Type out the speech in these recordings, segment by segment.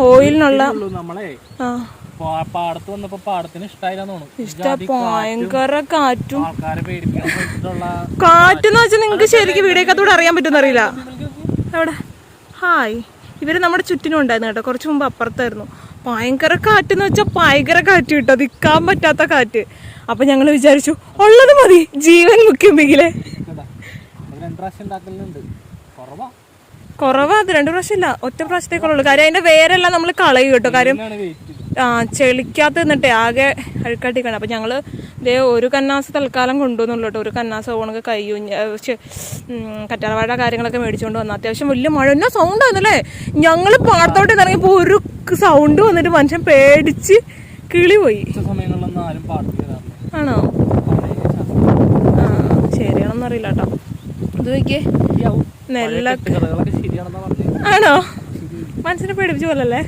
ഓയിലിനുള്ള പാടത്ത് വന്നപ്പോ പാടത്തിന് ഇഷ്ട ഭയങ്കര കാറ്റും. കാറ്റെന്ന് വെച്ചാൽ നിങ്ങക്ക് ശരിക്കും വീടേക്കത്തോടെ അറിയാൻ പറ്റുന്ന അറിയില്ല. എവിടെ? ഹായ്. ഇവർ നമ്മുടെ ചുറ്റിനും ഉണ്ടായിരുന്നു കേട്ടോ. കുറച്ച് മുമ്പ് അപ്പുറത്തായിരുന്നു. ഭയങ്കര കാറ്റെന്ന് വെച്ചാൽ ഭയങ്കര കാറ്റ് കിട്ടും. നിൽക്കാൻ പറ്റാത്ത കാറ്റ്. അപ്പൊ ഞങ്ങൾ വിചാരിച്ചു ഉള്ളത് മതി. ജീവൻ മുഖ്യമെങ്കിലേ കുറവാ. കുറവാ അത് രണ്ടു പ്രാവശ്യം ഇല്ല ഒറ്റ പ്രാവശ്യത്തേക്കുള്ളൂ. കാര്യം അതിന്റെ വേരെല്ലാം നമ്മൾ കളയും കേട്ടോ. കാര്യം ആ ചെളിക്കാത്ത നിന്നിട്ടേ ആകെ അഴുക്കാട്ടിക്കണം. അപ്പൊ ഞങ്ങൾ ഇതേ ഒരു കന്നാസ് തൽക്കാലം കൊണ്ടുവന്നുള്ളൂ കേട്ടോ. ഒരു കന്നാസ് ഓണൊക്കെ കയ്യൂ കറ്റാറവാഴ കാര്യങ്ങളൊക്കെ മേടിച്ചുകൊണ്ട് വന്നു. അത്യാവശ്യം വലിയ മഴ. എന്നാ സൗണ്ട് ആയിരുന്നല്ലേ? ഞങ്ങൾ പാടത്തോട്ട് ഇറങ്ങിയപ്പോ ഒരു സൗണ്ട് വന്നിട്ട് മനുഷ്യൻ പേടിച്ച് കിളി പോയി. ആണോ? ആ ശരിയാണെന്നറിയില്ല കേട്ടോ. ഇത് നോക്കിയേ. നെല്ല ആണോ? മനസ്സിനെ പേടിപ്പിച്ചു പോലല്ലേ?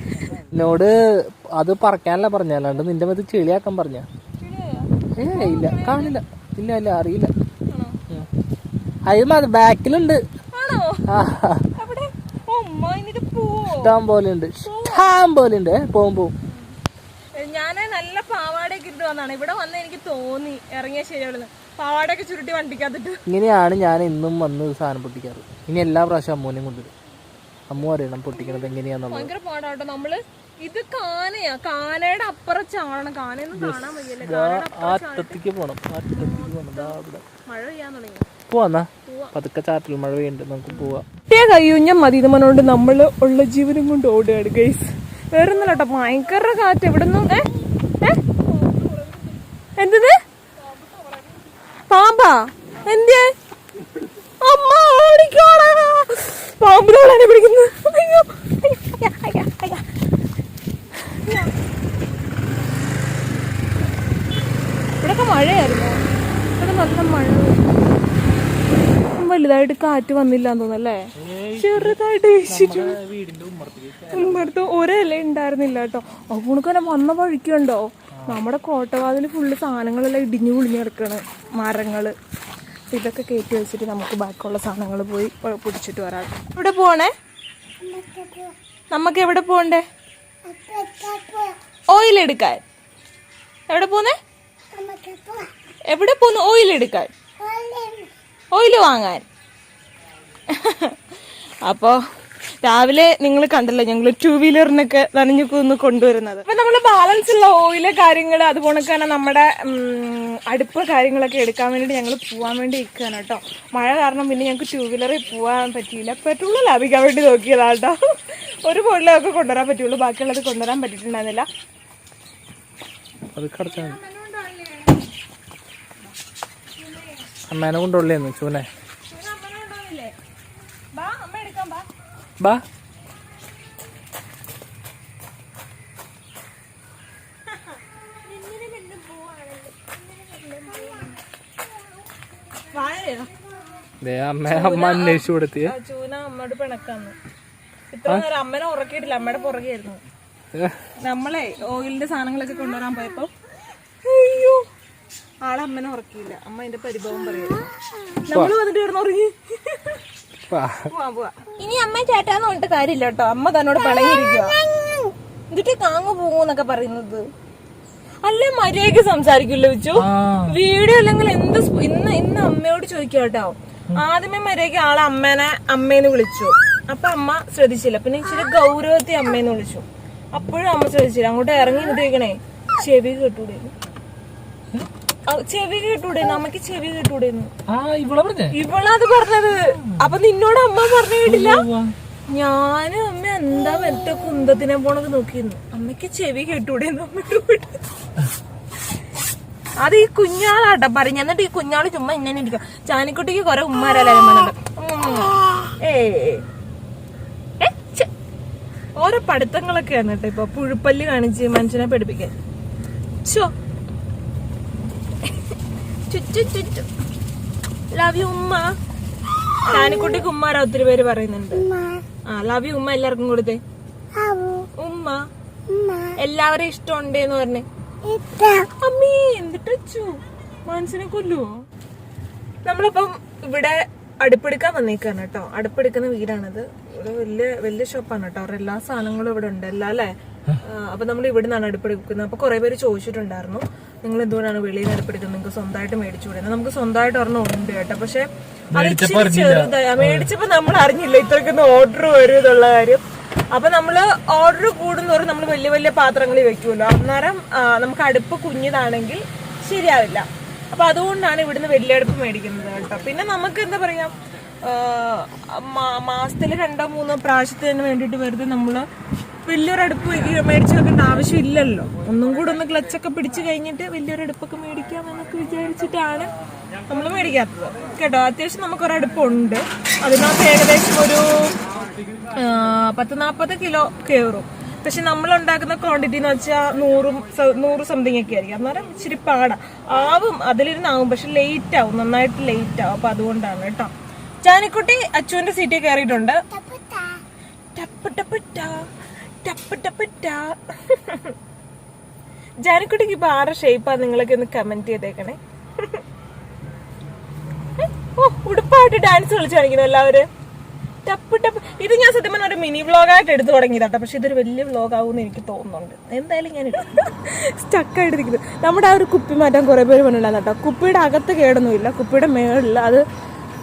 എന്നോട് അത് പറക്കാനല്ല പറഞ്ഞ അല്ലാണ്ട് നിന്റെ മതി ചെളിയാക്കാൻ പറഞ്ഞ. ഏ ഇല്ല കാണില്ല. ഇല്ല ഇല്ല അറിയില്ല. അത് ബാക്കിലുണ്ട്. ഇഷ്ടം പോലെ ഉണ്ട് ഇഷ്ടം പോലെ ഉണ്ട് പോവും പോവും. ഞാൻ നല്ല പാവാടയൊക്കെ ഇട്ട് വന്നാണ് ഇവിടെ വന്ന് എനിക്ക് തോന്നി ഇറങ്ങിയ ശരിയാവിടുന്ന് പാവാടയൊക്കെ ചുരുട്ടി വണ്ടിക്കാത്തിട്ട് ഇങ്ങനെയാണ് ഞാൻ ഇന്നും വന്ന് സാധനം പൊട്ടിക്കാറ്. ഇനി എല്ലാ പ്രാവശ്യം അമ്മൂനെയും കൊണ്ടുവരും. അമ്മു അറിയണം പൊട്ടിക്കണത് എങ്ങനെയാന്നുള്ളത്. ഭയങ്കര പാടാട്ടോ. നമ്മൾ ഇത് കാനയാ. കാനയുടെ അപ്പുറം ചാടണം. കാനയൊന്നും കാണാൻ വയ്യല്ലേ. കാനയുടെ ആ അറ്റത്തേക്ക് പോണം. ആ അറ്റത്തേക്ക് പോണം. ദാ അവിടെ. മഴ പെയ്യാൻ തുടങ്ങി പോവാന്നാ? പതുക്കെ ചാറ്റൽ മഴ പെയ്യുന്നുണ്ട് നമുക്ക് പോവാം. കിട്ടിയ മതി. ഇത് മനോണ്ട് നമ്മൾ ഉള്ള ജീവനും കൊണ്ട് ഓടുകയാണ് ഗൈസ് വേറെ ഒന്നല്ല കേട്ടോ. ഭയങ്കര കാറ്റ്. എവിടെ നിന്നും ഏ ഏ? എന്തത് പാമ്പാ എന്തിയെ? അമ്മ ഓടിക്കോടാ. പാമ്പിനോടാണ് പിടിക്കുന്നത് അയ്യോ. ഇവിടൊക്കെ മഴയായിരുന്നു? ഇവിടെ നല്ല മഴ. വലുതായിട്ട് കാറ്റ് വന്നില്ല തോന്നല്ലേ ചെറുതായിട്ട് വീശിച്ചു. ഉമ്മടുത്ത് ഒരല ഉണ്ടായിരുന്നില്ല കേട്ടോ. അപ്പുണക്കനെ വന്ന വഴിക്കുണ്ടോ നമ്മുടെ കോട്ടവാതിൽ ഫുള്ള് സാധനങ്ങളെല്ലാം ഇടിഞ്ഞു പൊളിഞ്ഞു കിടക്കണ്. മരങ്ങൾ. ഇതൊക്കെ കയറ്റി വെച്ചിട്ട് നമുക്ക് ബാക്കിയുള്ള സാധനങ്ങൾ പോയി പിടിച്ചിട്ട് വരാം. എവിടെ പോണേ നമുക്ക് എവിടെ പോണ്ടേ ഓയിൽ എടുക്കാൻ. എവിടെ പോന്നേ എവിടെ പോന്നു ഓയിൽ എടുക്കാൻ. ഓയിൽ വാങ്ങാൻ. അപ്പോ രാവിലെ നിങ്ങൾ കണ്ടല്ലോ ഞങ്ങൾ ടൂ വീലറിനൊക്കെ നനഞ്ഞു കൂന്ന് കൊണ്ടുവരുന്നത്. അപ്പൊ നമ്മൾ ബാലൻസ് ഉള്ള ഓയിൽ കാര്യങ്ങൾ അതുപോലെ തന്നെ നമ്മുടെ അടുപ്പ് കാര്യങ്ങളൊക്കെ എടുക്കാൻ വേണ്ടി ഞങ്ങൾ പോവാൻ വേണ്ടി ഇരിക്കുകയാണ് കേട്ടോ. മഴ കാരണം പിന്നെ ഞങ്ങൾക്ക് ടൂ വീലറിൽ പോവാൻ പറ്റിയില്ല. പെട്രോൾ ലാഭിക്കാൻ വേണ്ടി നോക്കിയതാ കേട്ടോ. ഒരു ബോട്ടിലൊക്കെ കൊണ്ടുവരാൻ പറ്റുള്ളൂ. ബാക്കിയുള്ളത് കൊണ്ടുവരാൻ പറ്റിയിട്ടുണ്ടായിരുന്നില്ല. അമ്മേനെ കൊണ്ടുള്ളേന്ന് ചൂനെ? ബാ. ദേ അമ്മ അമ്മ അന്വേഷിച്ചു കൊടുത്തി ആ ചൂന അമ്മയോട് പിണക്കാന്ന്. ഇത്ര നേരം അമ്മനെ ഉറക്കിയിട്ടില്ല അമ്മയുടെ പുറകെയായിരുന്നു. നമ്മളെ ഓയിലിന്റെ സാധനങ്ങളൊക്കെ കൊണ്ടുവരാൻ പോയപ്പോ അയ്യോ ആളെ അമ്മനെ ഉറക്കിയില്ല. അമ്മ അതിന്റെ പരിഭവം പറയുന്നു നമ്മൾ വന്നിട്ട് കിടന്ന് ഉറങ്ങി. പോവാ പോവാ. ഇനി അമ്മ ചേട്ടാന്ന് പറഞ്ഞിട്ട് കാര്യമില്ല കേട്ടോ. അമ്മ തന്നോട് പഴകിയിരിക്കുക എന്നിട്ട് കാങ്ങു പോകുന്നൊക്കെ പറയുന്നത്. അല്ല മര്യാദയ്ക്ക് സംസാരിക്കില്ല വെച്ചു? വീഡിയോ അല്ലെങ്കിൽ എന്ത് ഇന്ന് ഇന്ന് അമ്മയോട് ചോദിക്കാം കേട്ടോ. ആദ്യമേ മര്യാദയ്ക്ക് ആളെ അമ്മേനെ അമ്മേന്ന് വിളിച്ചു. അപ്പൊ അമ്മ ശ്രദ്ധിച്ചില്ല. പിന്നെ ഇച്ചിരി ഗൗരവത്തെ അമ്മേന്ന് വിളിച്ചു. അപ്പോഴും അമ്മ ശ്രദ്ധിച്ചില്ല. അങ്ങോട്ട് ഇറങ്ങി നിന്നിട്ടേക്കണേ ചെവി കേട്ടൂടെ. ചെവി കേട്ടൂടെ? നമുക്ക് ചെവി കേട്ടൂടെ ആ പറഞ്ഞേ? ഇവളത് പറഞ്ഞത്. അപ്പൊ നിന്നോട് അമ്മ പറഞ്ഞു കേട്ടില്ല? ഞാനും അമ്മ എന്താ മറ്റേ കുന്തത്തിനെ പോണത് നോക്കിയിരുന്നു. അമ്മയ്ക്ക് ചെവി കേട്ടൂടെ. അത് ഈ കുഞ്ഞാളാട്ടോ പറഞ്ഞു എന്നിട്ട് ഈ കുഞ്ഞാൾ ചുമ്മാ ഇങ്ങനെ ഇരിക്കും ചാനിക്കുട്ടിക്ക് കൊറേ ഉമ്മാരെല്ലാരും വന്നിട്ട് ഏ. ഓരോ പഠിത്തങ്ങളൊക്കെയാണ് കേട്ടോ ഇപ്പൊ. പുഴുപ്പല്ല് കാണിച്ച് മനുഷ്യനെ പഠിപ്പിക്കാൻ. ചോ ലവ് യു ഉമ്മ. ചാനിക്കുട്ടിക്ക് ഉമ്മാരാ ഒത്തിരി പേര് പറയുന്നുണ്ട്. ആ ലവ് യു ഉമ്മ എല്ലാവർക്കും കൊടുത്തേ. ഉമ്മ. എല്ലാവരെയും ഇഷ്ടമുണ്ടേന്ന് പറഞ്ഞേ. അമ്മീ എന്നിട്ട് വെച്ചു? മനസ്സിനെ കൊല്ലുവോ? നമ്മളിപ്പം ഇവിടെ അടുപ്പെടുക്കാൻ വന്നേക്കാണ് കേട്ടോ. അടുപ്പെടുക്കുന്ന വീടാണിത്. ഇവിടെ വലിയ വലിയ ഷോപ്പാണ് കേട്ടോ. അവരുടെ എല്ലാ സാധനങ്ങളും ഇവിടെ ഉണ്ട്. അല്ല? അല്ലേ അപ്പൊ നമ്മൾ ഇവിടെ നിന്നാണ് അടുപ്പെടുക്കുന്നത്. അപ്പൊ കുറെ പേര് ചോദിച്ചിട്ടുണ്ടായിരുന്നു. നിങ്ങൾ എന്തുകൊണ്ടാണ് വെളിയിൽ നിന്ന് നിങ്ങൾക്ക് സ്വന്തമായിട്ട് മേടിച്ചു വിടുന്നത് നമുക്ക് സ്വന്തമായിട്ട് ഒരെണ്ണം ഉണ്ട് കേട്ടോ. പക്ഷെ ചെറുതായി മേടിച്ചപ്പോ നമ്മൾ അറിഞ്ഞില്ല ഇത്രക്കൊന്ന് ഓർഡർ വരും എന്നുള്ള കാര്യം. അപ്പൊ നമ്മൾ ഓർഡർ കൂടുന്നവരും നമ്മൾ വലിയ വലിയ പാത്രങ്ങളിൽ വെക്കുമല്ലോ. അന്നേരം നമുക്ക് അടുപ്പ് കുഞ്ഞിതാണെങ്കിൽ ശരിയാവില്ല. അപ്പൊ അതുകൊണ്ടാണ് ഇവിടുന്ന് വലിയ അടുപ്പ് മേടിക്കുന്നത് കേട്ടോ. പിന്നെ നമുക്ക് എന്താ പറയാ മാസത്തിൽ രണ്ടോ മൂന്നോ പ്രാവശ്യത്തിന് വേണ്ടിയിട്ട് വെറുതെ നമ്മൾ വലിയൊരു അടുപ്പ് മേടിച്ചു വെക്കേണ്ട ആവശ്യമില്ലല്ലോ. ഒന്നും കൂടെ ഒന്ന് ക്ലച്ചൊക്കെ പിടിച്ചു കഴിഞ്ഞിട്ട് വലിയൊരു അടുപ്പൊക്കെ മേടിക്കാം എന്നൊക്കെ വിചാരിച്ചിട്ടാണ് നമ്മൾ മേടിക്കാത്തത്. കേട്ടോ അത്യാവശ്യം നമുക്കൊരടുപ്പുണ്ട്. അതിനകത്ത് ഏകദേശം ഒരു പത്ത് നാൽപ്പത് കിലോ കയറും. പക്ഷെ നമ്മൾ ഉണ്ടാക്കുന്ന ക്വാണ്ടിറ്റി എന്ന് വെച്ചാൽ നൂറും നൂറ് സംതിങ് ഒക്കെ ആയിരിക്കും. അന്നേരം ഇച്ചിരി പാടാ. ആവും അതിലിരുന്നാവും പക്ഷെ ലേറ്റ് ആവും നന്നായിട്ട് ലേറ്റ് ആവും. അപ്പൊ അതുകൊണ്ടാണ് കേട്ടോ. ചാനിക്കുട്ടി അച്ചുവിന്റെ സീറ്റിൽ കയറിയിട്ടുണ്ട്. ടപ്പ് ടപ്പ് ടാ. ജാനിക്കുട്ടിക്ക് ഇപ്പൊ ആരുടെ ഷേപ്പാ നിങ്ങളൊക്കെ ഒന്ന് കമന്റ് ചെയ്തേക്കണേ. ഓ ഉടുപ്പായിട്ട് ഡാൻസ് കളിച്ചു കാണിക്കുന്നു എല്ലാവരും. ടപ്പ് ടപ്പ് ഇത് ഞാൻ സത്യം പറഞ്ഞ ഒരു മിനി വ്ളോഗായിട്ട് എടുത്തു തുടങ്ങിയതാട്ടോ പക്ഷെ ഇതൊരു വലിയ വ്ളോഗ് ആവുമെന്ന് എനിക്ക് തോന്നുന്നുണ്ട്. എന്തായാലും ഞാൻ സ്റ്റക്കായിട്ട് നിൽക്കുന്നത് നമ്മുടെ ആ ഒരു കുപ്പി മാറ്റാൻ കുറേ പേര് പറഞ്ഞിട്ടുണ്ടായിരുന്നു കുപ്പിയുടെ അകത്ത് കേടൊന്നുമില്ല. കുപ്പിയുടെ മേളിൽ അത്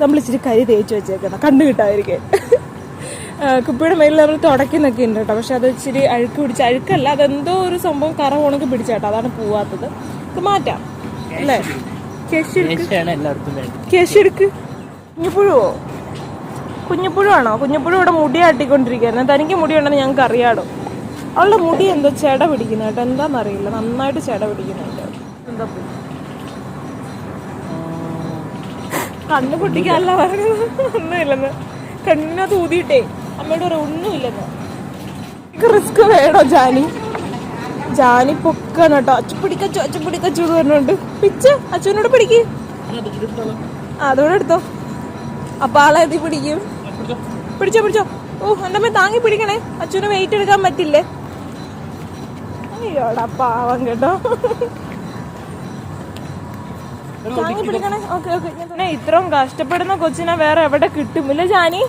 നമ്മൾ ഇച്ചിരി കരി തേച്ച് വെച്ചേക്കുന്ന കണ്ടു കിട്ടാതിരിക്കാൻ. ആ, കുപ്പിയുടെ മേലിൽ നമ്മൾ തുടക്കുന്നൊക്കെ ഉണ്ട് കേട്ടോ. പക്ഷെ അത് ഇച്ചിരി അഴുക്ക് പിടിച്ച് അഴുക്കല്ല അതെന്തോ ഒരു സംഭവം കറ ഉണക്ക് പിടിച്ചേട്ടോ അതാണ് പോവാത്തത്. ഇത് മാറ്റാം. അല്ലേ? കേശെടുക്ക് കുഞ്ഞിപ്പുഴുവോ? കുഞ്ഞിപ്പുഴുവാണോ? കുഞ്ഞിപ്പുഴു ഇവിടെ മുടി ആട്ടിക്കൊണ്ടിരിക്കുകയായിരുന്നു തനിക്ക് മുടി ഉണ്ടെന്ന് ഞങ്ങൾക്ക് അറിയാടോ അവളുടെ മുടി എന്തോ ചെട പിടിക്കുന്ന കേട്ടോ. എന്താണെന്നറിയില്ല നന്നായിട്ട് ചെട പിടിക്കുന്നുണ്ട്. എന്താ കണ്ണു കണ്ണ് പൊട്ടിക്കല്ല പറഞ്ഞത്. ഒന്നുമില്ലെന്ന്. കണ്ണിനകത്ത് ഊതിയിട്ടേ. അമ്മയോട് പറയാം ഒന്നുമില്ലെന്ന്. റിസ്ക് വേണോ ജാനി? ജാനി പൊക്കാണ് കേട്ടോ അച്ചു പിടിക്കച്ചു അച്ചു പിടിക്കച്ചു എന്ന് പറഞ്ഞുകൊണ്ട് പിച്ച് അച്ഛനോട് പിടിക്ക്. അതോടെ എടുത്തോ. അപ്പൊ ആളെത്തി പിടിക്കും. പിടിച്ചോ പിടിച്ചോ. ഓ അമ്മ താങ്ങി പിടിക്കണേ. അച്ഛന് വെയിറ്റ് എടുക്കാൻ പറ്റില്ലേ? അയ്യോടാ പാവം കേട്ടോ. താങ്ങി പിടിക്കണേ. Okay okay. ഇത്രയും കഷ്ടപ്പെടുന്ന കൊച്ചിനെ വേറെ എവിടെ കിട്ടുമില്ല ജാനി.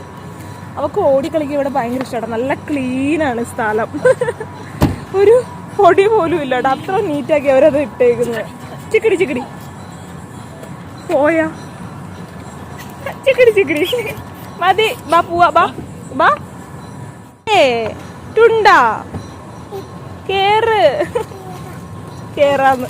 അവക്ക് ഓടിക്കളിക്കാൻ ഇവിടെ ഭയങ്കര ഇഷ്ടമാണ്. നല്ല ക്ലീൻ ആണ് സ്ഥലം. ഒരു പൊടി പോലും ഇല്ല അത്ര നീറ്റാക്കി അവരത് ഇട്ടേക്കുന്നത് ചിക്കടി ചിക്കടി. പോയാ. ചിക്കടി ചിക്കടി. മതി ബാ പോവാ ബാ ബാ. ഏ ടുണ്ടാ. കേറ്. കേറാന്ന്.